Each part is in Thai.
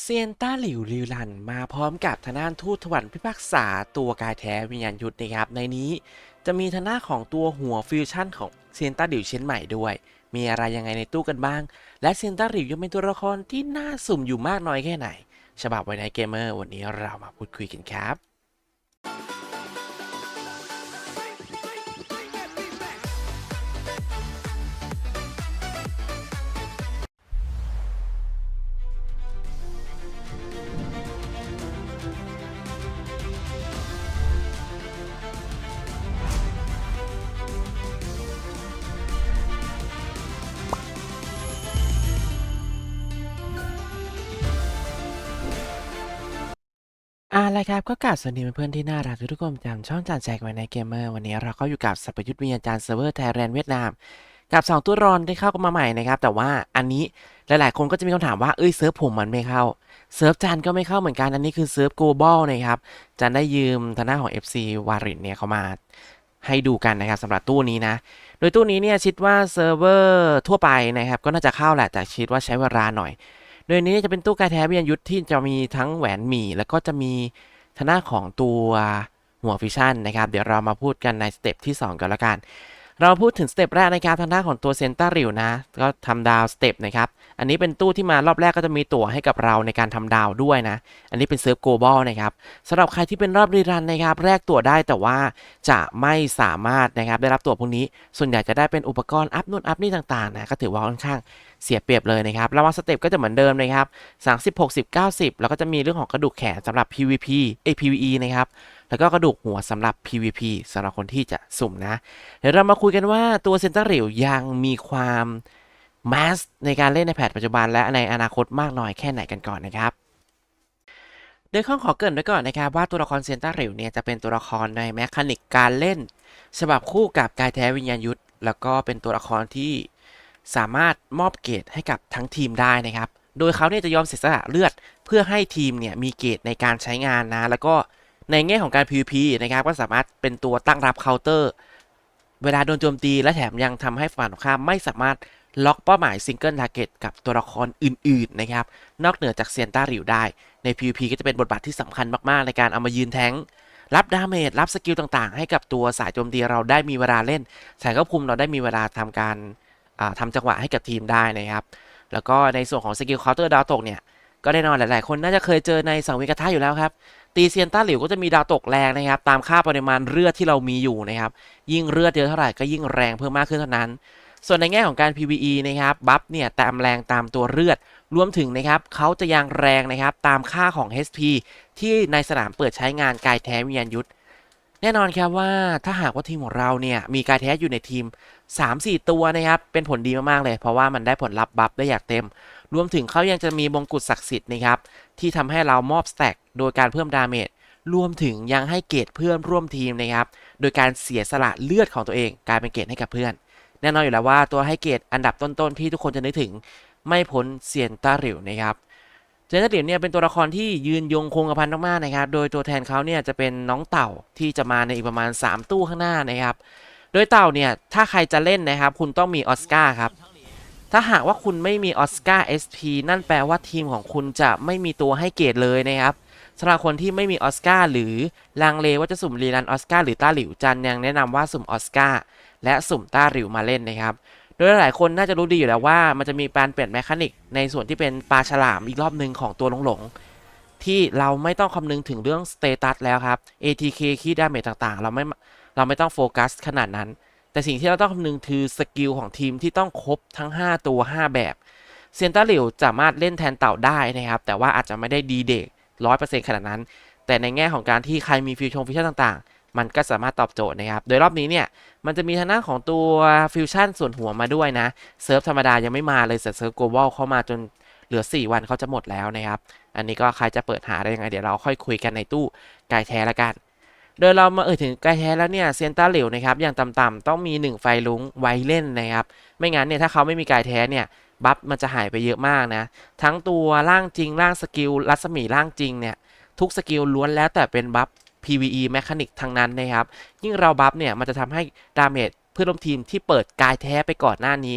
เซียนต้าหลิวลิวลันมาพร้อมกับทนานทูตถวันพิพากษาตัวกายแท้วิญญาณยุทธนะครับ ในนี้จะมีทนาของตัวหัวฟิวชั่นของเซียนต้าหลิวเช่นใหม่ด้วย มีอะไรยังไงในตู้กันบ้าง และเซียนต้าหลิวยังเป็นตัวละครที่น่าสุ่มอยู่มากน้อยแค่ไหน ฉบับไว้ในเกมเมอร์วันนี้เรามาพูดคุยกันครับ อ่าละครับก็กราบสวัสดีเพื่อนๆที่น่ารักทุกคนจำช่องจานแจกไว้ในเกมเมอร์วันนี้เราก็อยู่กับสัพยุทธวิญญาจารย์เซิร์ฟเวอร์ไทยแลนด์เวียดนาม กับ 2 ตัวรอนได้เข้ากันมาใหม่นะครับ แต่ว่าอันนี้หลายๆ คนก็จะมีคำถามว่าเอ้ยเซิร์ฟผมมันไม่เข้าเซิร์ฟจานก็ไม่เข้าเหมือนกัน อันนี้คือเซิร์ฟ global นะครับจานได้ยืมทางหน้าของ FC วารินเนี่ยเขามาให้ดูกันนะครับสำหรับตู้นี้นะ โดยตู้นี้เนี่ยคิดว่าเซิร์ฟเวอร์ทั่วไปนะครับก็น่าจะเข้าแหละแต่คิดว่าใช้เวลาหน่อย โดยนี้จะเป็นตู้กายแท้วิญญาณยุทธที่จะมีทั้งแหวนหมี่แล้วก็จะมีทนาของตัวหัวฟิชชั่นนะครับ เดี๋ยวเรามาพูดกันในสเต็ปที่ 2 กันละกัน เราพูดถึงสเต็ปแรกนะครับทางด้านของตัวเซนต้าริวนะ ก็ทำดาวสเต็ปนะครับ อันนี้เป็นตู้ที่มารอบแรกก็จะมีตั๋วให้กับเราในการทำดาวด้วยนะ อันนี้เป็นเซิร์ฟโกลบอลนะครับสำหรับใครที่เป็นรอบรีรันนะครับแรกตั๋วได้แต่ว่าจะไม่สามารถนะครับได้รับตั๋วพวกนี้ ส่วนใหญ่จะได้เป็นอุปกรณ์อัพนู่นอัพนี่ต่างๆนะ ก็ถือว่าค่อนข้าง เสียเปรียบเลยนะครับรางวัลสเต็ปก็จะเหมือนเดิมนะครับ30 60 90 แล้วก็จะมีเรื่องของกระดูกแขนสำหรับ PVP เอ PVE นะครับแล้วก็กระดูกหัวสำหรับ PVP สำหรับคนที่จะสุ่มนะ เดี๋ยวเรามาคุยกันว่าตัวเซนเตอร์ริวยังมีความแมสในการเล่นในแพทปัจจุบันและในอนาคตมากน้อยแค่ไหนกันก่อนนะครับโดยข้อขอเกินไว้ก่อนนะครับว่าตัวละครเซนต้าริวเนี่ยจะเป็นตัวละครในแมคานิกการเล่น ฉบับคู่กับกายแท้วิญญาณยุทธแล้วก็เป็นตัวละครที่ สามารถมอบเกรดให้กับทั้งทีมได้นะครับ โดยเขาเนี่ยจะยอมเสียสละเลือด เพื่อให้ทีมเนี่ยมีเกรดในการใช้งานนะ แล้วก็ในแง่ของการ PVP นะครับก็สามารถเป็นตัวตั้งรับเคาน์เตอร์ เวลาโดนโจมตีและแถมยังทำให้ฝ่ายตรงข้ามไม่สามารถล็อกเป้าหมายซิงเกิลทาร์เก็ตกับตัวละครอื่นๆนะครับ นอกเหนือจากเซียนต้าริวได้ ใน PVP ก็จะเป็นบทบาทที่สำคัญมากๆ ในการเอามายืนแทงรับดาเมจรับสกิลต่างๆ ให้กับตัวสายโจมตีเราได้มีเวลาเล่นสายควบคุมเราได้มีเวลาทำการ อ่าทำจังหวะให้กับทีมได้นะครับ แล้วก็ในส่วนของสกิลเคาน์เตอร์ดาวตกเนี่ย ก็แน่นอนหลาย ๆ คนน่าจะเคยเจอในสังเวียนกระทะอยู่แล้วครับ ตีเซียนต้าหลิวก็จะมีดาวตกแรงนะครับ ตามค่าปริมาณเลือดที่เรามีอยู่นะครับ ยิ่งเลือดเยอะเท่าไหร่ก็ยิ่งแรงเพิ่มมากขึ้นเท่านั้น ส่วนในแง่ของการ PVE นะครับ บัฟเนี่ยตามแรงตามตัวเลือด รวมถึงนะครับเขาจะยังแรงนะครับตามค่าของ HP ที่ในสนามเปิดใช้งานกายแท้วิญญาณยุทธแน่นอนครับว่าถ้าหากว่าทีมของเราเนี่ยมีกายแท้อยู่ในทีม 3-4 ตัวนะครับ เป็นผลดีมากๆเลย เพราะว่ามันได้ผลลัพธ์บัฟได้อย่างเต็ม รวมถึงเขายังจะมีมงกุฎศักดิ์สิทธิ์นะครับ ที่ทำให้เรามอบสแต็กโดยการเพิ่มดาเมจรวมถึงยังให้เกรดเพื่อนร่วมทีมนะครับ โดยการเสียสละเลือดของตัวเองกลายเป็นเกรดให้กับเพื่อน แน่นอนอยู่แล้วว่าตัวให้เกรดอันดับต้นๆที่ทุกคนจะนึกถึงไม่พ้นเซียนต้าหลิวนะครับเจนเนอร์ดิวเนี่ยเป็นตัวละครที่ยืนยงคงกระพันมากๆนะครับ โดยตัวแทนเขาเนี่ยจะเป็นน้องเต่าที่จะมาในอีกประมาณ 3 ตู้ข้างหน้านะครับ โดยเต่าเนี่ย ถ้าใครจะเล่นนะครับ คุณต้องมีออสการ์ครับ ถ้าหากว่าคุณไม่มีออสการ์ SP นั่นแปลว่าทีมของคุณจะไม่มีตัวให้เกรดเลยนะครับสำหรับคนที่ไม่มีออสการ์หรือลังเลว่าจะสุ่มรีรันออสการ์หรือต้าหลิวจันยังแนะนำว่าสุ่มออสการ์และสุ่มต้าหลิวมาเล่นนะครับ โดยหลายคนน่าจะรู้ดีอยู่แล้วว่ามันจะมีการเปลี่ยนแมคานิกในส่วนที่เป็นปลาฉลามอีกรอบหนึ่งของตัวหลงๆที่เราไม่ต้องคำนึงถึงเรื่องสเตตัสแล้วครับ ATK คีดาเมจต่างๆ เราไม่ เราไม่ต้องโฟกัสขนาดนั้น แต่สิ่งที่เราต้องคำนึงคือสกิลของทีมที่ต้องครบทั้ง 5 ตัว 5 แบบเซียนต้าหลิวสามารถเล่นแทนเต่าได้นะครับ แต่ว่าอาจจะไม่ได้ดีเด็กร้อยเปอร์เซ็นต์ขนาดนั้น แต่ในแง่ของการที่ใครมีฟิวชงฟิวชั่นต่างๆ มันก็สามารถตอบโจทย์นะครับ โดยรอบนี้เนี่ย มันจะมีทางหน้าของตัวฟิวชั่นส่วนหัวมาด้วยนะ เซิร์ฟธรรมดายังไม่มาเลยแต่เซิร์ฟ global เข้ามาจนเหลือ 4 วันเขาจะหมดแล้วนะครับ อันนี้ก็ใครจะเปิดหาได้ยังไงเดี๋ยวเราค่อยคุยกันในตู้กายแท้ละกัน โดยเรามาเอ่ยถึงกายแท้แล้วเนี่ยเซียนต้าเหลวนะครับอย่างต่ำๆต้องมี 1 ไฟลุงไว้เล่นนะครับ ไม่งั้นเนี่ยถ้าเขาไม่มีกายแท้เนี่ยบัฟมันจะหายไปเยอะมากนะ ทั้งตัวร่างจริงร่างสกิลรัศมีร่างจริงเนี่ยทุกสกิลล้วนแล้วแต่เป็นบัฟ PVE แมคานิกทั้งนั้นนะครับ ยิ่งเราบัฟเนี่ยมันจะทำให้ดาเมจเพื่อนร่วมทีมที่เปิดกายแท้ไปก่อนหน้านี้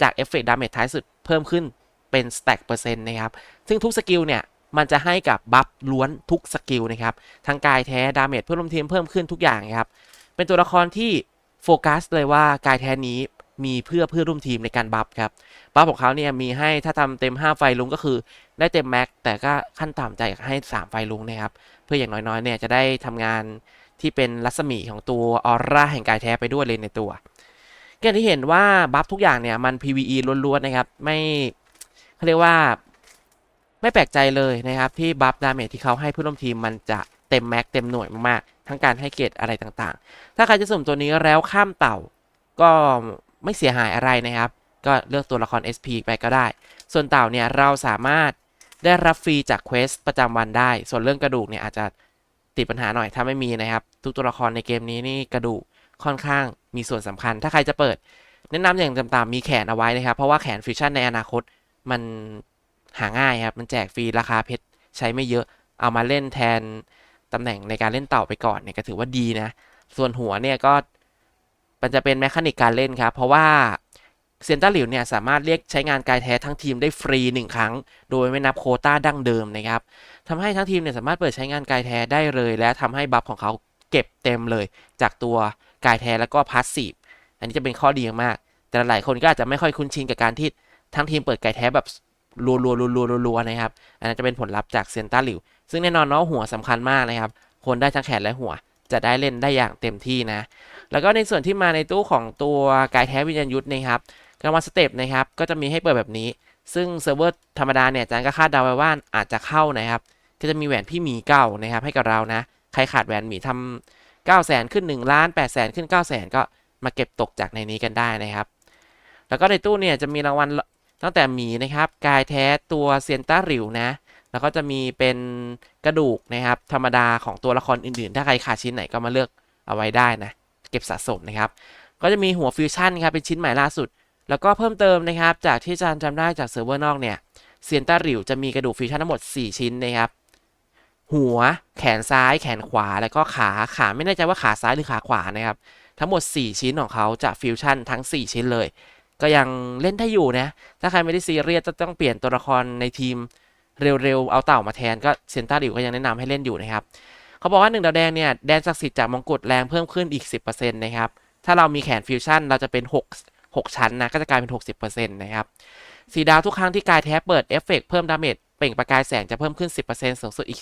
จากเอฟเฟกต์ดาเมจท้ายสุดเพิ่มขึ้นเป็นสแต็กเปอร์เซ็นต์นะครับ ซึ่งทุกสกิลเนี่ย มันจะให้กับบัฟล้วนทุกสกิลนะครับทั้งกายแท้ดาเมจเพื่อนร่วมทีมเพิ่มขึ้นทุกอย่างนะครับเป็นตัวละครที่โฟกัสเลยว่ากายแท้นี้มีเพื่อเพื่อร่วมทีมในการบัฟครับบัฟของเขาเนี่ยมีให้ถ้าทำเต็ม 5 ไฟลุงก็คือได้เต็มแม็กแต่ก็ขั้นต่ำจให้ 3 ไฟลุงนะครับเพื่ออย่างน้อยๆเนี่ยจะได้ทำงานที่เป็นรัศมีของตัวออร่าแห่งกายแท้ไปด้วยเลยในตัวก็อย่างที่เห็นว่าบัฟทุกอย่างเนี่ยมัน PVE ล้วนๆนะครับไม่เขาเรียกว่า ไม่แปลกใจเลยนะครับ ที่บัฟดาเมจที่เขาให้ผู้ร่วมทีมมันจะเต็มแม็กเต็มหน่วยมากๆ ทั้งการให้เกรดอะไรต่างๆ ถ้าใครจะสุ่มตัวนี้แล้วข้ามเต่าก็ไม่เสียหายอะไรนะครับ ก็เลือกตัวละคร SP ไปก็ได้ ส่วนเต่าเนี่ยเราสามารถได้รับฟรีจากเควสประจำวันได้ ส่วนเรื่องกระดูกเนี่ยอาจจะติดปัญหาหน่อยถ้าไม่มีนะครับ ทุกตัวละครในเกมนี้นี่กระดูกค่อนข้างมีส่วนสำคัญ ถ้าใครจะเปิด แนะนำอย่างต่ำๆมีแขนเอาไว้นะครับ เพราะว่าแขนฟิวชั่นในอนาคตมัน หาง่ายครับ มันแจกฟรีราคาเพชรใช้ไม่เยอะเอามาเล่นแทนตำแหน่งในการเล่นเต่าไปก่อนเนี่ยก็ถือว่าดีนะ ส่วนหัวเนี่ยก็มันจะเป็นแมคานิกการเล่นครับ เพราะว่าเซนต้าหลิวเนี่ยสามารถเรียกใช้งานกายแท้ทั้งทีมได้ฟรี 1 ครั้ง โดยไม่นับโคต้าดั้งเดิมนะครับทำให้ทั้งทีมเนี่ยสามารถเปิดใช้งานกายแท้ได้เลย และทำให้บัฟของเขาเก็บเต็มเลย จากตัวกายแท้แล้วก็พาสซีฟอันนี้จะเป็นข้อดีมาก แต่หลายคนก็อาจจะไม่ค่อยคุ้นชินกับการที่ทั้งทีมเปิดกายแท้แบบ รัวๆรัวๆรัวๆนะครับ อันนั้นจะเป็นผลลัพธ์จากเซนต้าหลิว ซึ่งแน่นอนเนาะหัวสำคัญมากนะครับ คนได้ทั้งแขนและหัว จะได้เล่นได้อย่างเต็มที่นะ แล้วก็ในส่วนที่มาในตู้ของตัวกายแท้วิญญาณยุทธนะครับกลางวันสเต็ปนะครับ ก็จะมีให้เปิดแบบนี้ ซึ่งเซิร์ฟเวอร์ธรรมดาเนี่ยอาจารย์ก็คาดเดาไว้ว่าอาจจะเข้านะครับ ก็จะมีแหวนพี่หมีเก้านะครับ ให้กับเรานะ ใครขาดแหวนหมีทำ9 0 0 0 0 ขึ้น 1 ล้าน 8 0 0 0 0 ขึ้น 9 0 0 0 0 ก็มาเก็บตกจากในนี้กันได้นะครับ แล้วก็ในตู้เนี่ยจะมีรางวัล ตั้งแต่หมีนะครับ กายแท้ตัวเซียนต้าหริวนะ แล้วก็จะมีเป็นกระดูกนะครับ ธรรมดาของตัวละครอื่นๆ ถ้าใครขาดชิ้นไหนก็มาเลือกเอาไว้ได้นะ เก็บสะสมนะครับ ก็จะมีหัวฟิวชั่นครับ เป็นชิ้นใหม่ล่าสุด แล้วก็เพิ่มเติมนะครับ จากที่อาจารย์จำได้จากเซิร์ฟเวอร์นอกเนี่ย เซียนต้าหริวจะมีกระดูกฟิวชั่นทั้งหมด 4 ชิ้นนะครับ หัว แขนซ้าย แขนขวา แล้วก็ขา ขาไม่แน่ใจว่าขาซ้ายหรือขาขวานะครับ ทั้งหมด 4 ชิ้นของเขาจะฟิวชั่นทั้ง 4 ชิ้นเลย ก็ยังเล่นได้อยู่นะ ถ้าใครไม่ได้ซีเรียสจะต้องเปลี่ยนตัวละครในทีมเร็วๆ เอาเต่ามาแทนก็เซนต้าดิวก็ยังแนะนำให้เล่นอยู่นะครับ เขาบอกว่า1ดาวแดงเนี่ย แดนศักดิ์สิทธิ์จากมงกุฎแรงเพิ่มขึ้นอีก 10%นะครับ ถ้าเรามีแขนฟิวชั่นเราจะเป็น 6 6 ชั้นนะ ก็จะกลายเป็น 60%นะครับสีดาวทุกครั้งที่กายแท้เปิดเอฟเฟกเพิ่มดาเมจเปล่งประกายแสงจะเพิ่มขึ้น 10%สูงสุดอีก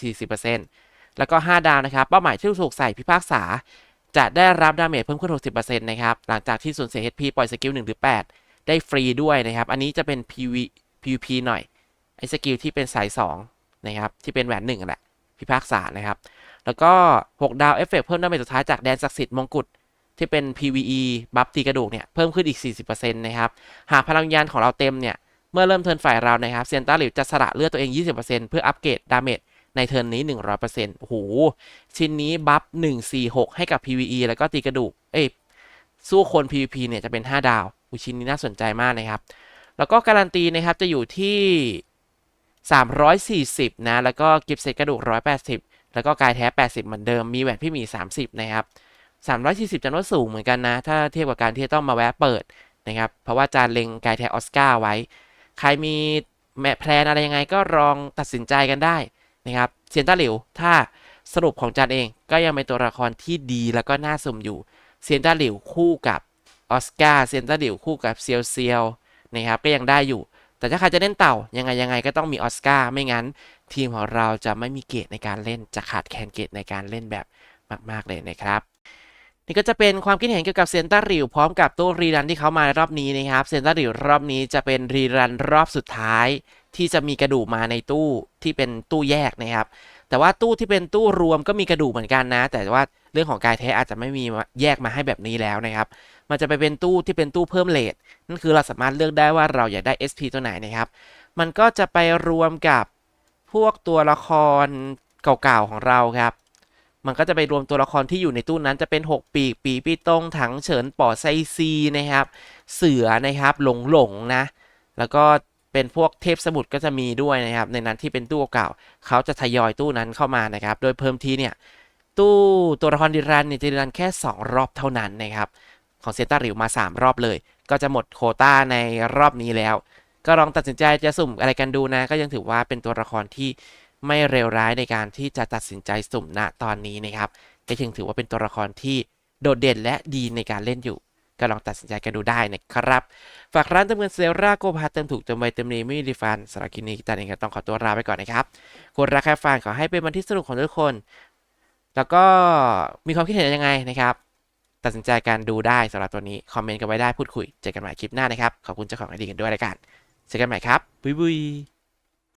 40%แล้วก็ 5 ดาวนะครับเป้าหมายที่ถูกใส่พิพากษาจะได้รับดาเมจเพิ่มขึ้น 60%นะครับ หลังจากที่สูญเสีย HP ปล่อยสกิล1หรือ 8 ได้ฟรีด้วยนะครับ อันนี้จะเป็น PV PVP หน่อย ไอ้สกิลที่เป็นสาย 2 นะครับ ที่เป็นแหวนหนึ่งแหละ พิพากษานะครับ แล้วก็ 6 ดาวเอฟเฟกเพิ่มดาเมจสุดท้ายจากแดนศักดิ์สิทธิ์มงกุฎที่เป็น PVE บัฟตีกระดูกเนี่ย เพิ่มขึ้นอีก 40%นะครับ หากพลังวิญญาณของเราเต็มเนี่ย เมื่อเริ่มเทิร์นฝ่ายเรานะครับเซียนต้าหลิวจะสละเลือดตัวเอง 20%เพื่ออัปเกรดดาเมจในเทิร์นนี้ 100%โอ้โห ชิ้นนี้บัฟ146 ให้กับ PVE แล้วก็ตีกระดูก เอ้ย สู้คน PVP เนี่ยจะเป็น 5 ดาว อุชิ้นนี้น่าสนใจมากนะครับ แล้วก็การันตีนะครับจะอยู่ที่ 340 นะ แล้วก็กิฟต์เซตกระดูก 180 แล้วก็กายแท้ 80 เหมือนเดิม มีแหวนพี่หมี 30 นะครับ 340จันว่าสูงเหมือนกันนะ ถ้าเทียบกับการที่ต้องมาแวะเปิดนะครับ เพราะว่าจานเล็งกายแท้ออสการ์ไว้ ใครมีแมแพลนอะไรยังไงก็ลองตัดสินใจกันได้นะครับ เซียนต้าหลิว ถ้าสรุปของจานเองก็ยังเป็นตัวละครที่ดีแล้วก็น่าสมอยู่ เซียนต้าหลิวคู่กับ ออสการ์เซนต้าหลิวคู่กับเซียวเซียวนะครับก็ยังได้อยู่ แต่ถ้าใครจะเล่นเต่ายังไงยังไงก็ต้องมีออสการ์ไม่งั้น ทีมของเราจะไม่มีเกรดในการเล่นจะขาดแคลนเกรดในการเล่นแบบมากๆเลยนะครับนี่ก็จะเป็นความคิดเห็นเกี่ยวกับเซนต้าริวพร้อมกับตู้รีรันที่เขามารอบนี้นะครับเซนต้าริวรอบนี้จะเป็นรีรันรอบสุดท้าย ที่จะมีกระดูกมาในตู้ที่เป็นตู้แยกนะครับ แต่ว่าตู้ที่เป็นตู้รวมก็มีกระดูกเหมือนกันนะ แต่ว่าเรื่องของกายแท้อาจจะไม่มีแยกมาให้แบบนี้แล้วนะครับ มันจะไปเป็นตู้ที่เป็นตู้เพิ่มเลทนั่นคือเราสามารถเลือกได้ว่าเราอยากได้ SP ตัวไหนนะครับ มันก็จะไปรวมกับพวกตัวละครเก่าๆของเราครับ มันก็จะไปรวมตัวละครที่อยู่ในตู้นั้นจะเป็น 6 ปีก ปีปีตงถังเฉินป่อไซซีนะครับ เสือนะครับ หลงหลงนะ แล้วก็ เป็นพวกเทพสมุทรก็จะมีด้วยนะครับ ในนั้นที่เป็นตู้เก่า เขาจะทยอยตู้นั้นเข้ามานะครับ โดยเพิ่มทีเนี่ย ตู้ตัวละครดิรันเนี่ยจะดิรันแค่ 2 รอบเท่านั้นนะครับ ของเซต้าริวมา 3 รอบเลย ก็จะหมดโคต้าในรอบนี้แล้ว ก็ลองตัดสินใจจะสุ่มอะไรกันดูนะ ก็ยังถือว่าเป็นตัวละครที่ไม่เลวร้ายในการที่จะตัดสินใจสุ่มณตอนนี้นะครับก็ยังถือว่าเป็นตัวละครที่โดดเด่นและดีในการเล่นอยู่ ก็ลองตัดสินใจกันดูได้นะครับ ฝากร้านเติมเงินเซราโกพาเติมถูกเติมไวเติมดีไม่มีรีฟันสำหรับคลิปนี้ตอนนี้ก็ต้องขอตัวลาไปก่อนนะครับคนรักแค่ฟันขอให้เป็นวันที่สนุกของทุกคน แล้วก็มีความคิดเห็นยังไงนะครับตัดสินใจการดูได้สำหรับตัวนี้ คอมเมนต์กันไว้ได้พูดคุย เจอกันใหม่คลิปหน้านะครับ ขอบคุณเจ้าของไอดีกันด้วยแล้วกันเจอกันใหม่ครับ บุยบุย